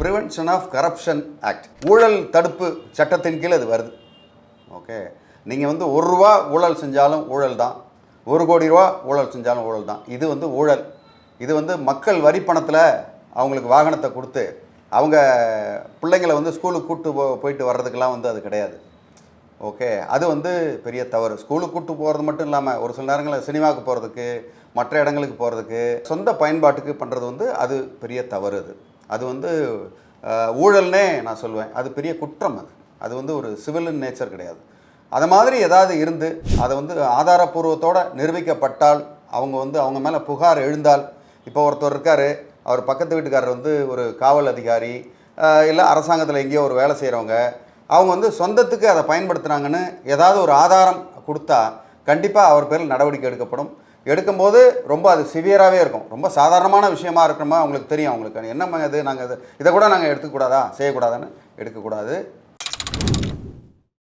Prevention of corruption act ஊழல் தடுப்பு சட்டத்தின் கீழ் அது வருது. ஓகே நீங்கள் வந்து ஒரு ரூபா ஊழல் செஞ்சாலும் ஊழல் தான். ஒரு கோடி ரூபா ஊழல் செஞ்சாலும் ஊழல் தான். இது வந்து ஊழல். இது வந்து மக்கள் வரி பணத்தில் அவங்களுக்கு வாகனத்தை கொடுத்து அவங்க பிள்ளைங்களை வந்து ஸ்கூலுக்கு கூப்பிட்டு போ போயிட்டு வர்றதுக்கெல்லாம் வந்து அது கிடையாது. ஓகே அது வந்து பெரிய தவறு. ஸ்கூலுக்கு கூட்டு போகிறது மட்டும் இல்லாமல் ஒரு சில நேரங்களில் சினிமாவுக்கு போகிறதுக்கு மற்ற இடங்களுக்கு போகிறதுக்கு சொந்த பயன்பாட்டுக்கு பண்ணுறது வந்து அது பெரிய தவறு அது. அது வந்து ஊழல்னே நான் சொல்லுவேன். அது பெரிய குற்றம் அது. அது வந்து ஒரு சிவில் நேச்சர் கிடையாது. அது மாதிரி ஏதாவது இருந்து அதை வந்து ஆதாரப்பூர்வத்தோடு நிரூபிக்கப்பட்டால் அவங்க வந்து அவங்க மேலே புகார் எழுந்தால் இப்போ ஒருத்தர் இருக்கார் அவர் பக்கத்து வீட்டுக்காரர் வந்து ஒரு காவல் அதிகாரி இல்லை அரசாங்கத்தில் எங்கேயோ ஒரு வேலை செய்கிறவங்க அவங்க வந்து சொந்தத்துக்கு அதை பயன்படுத்துனாங்கன்னு ஏதாவது ஒரு ஆதாரம் கொடுத்தா கண்டிப்பாக அவர் பேரில் நடவடிக்கை எடுக்கப்படும். எடுக்கும்போது ரொம்ப அது சிவியராகவே இருக்கும். ரொம்ப சாதாரணமான விஷயமா இருக்கிறமா அவங்களுக்கு தெரியும் அவங்களுக்கு. என்ன இது நாங்கள் இது இதை கூட நாங்கள் எடுத்துக்கூடாதா செய்யக்கூடாதான்னு எடுக்கக்கூடாது.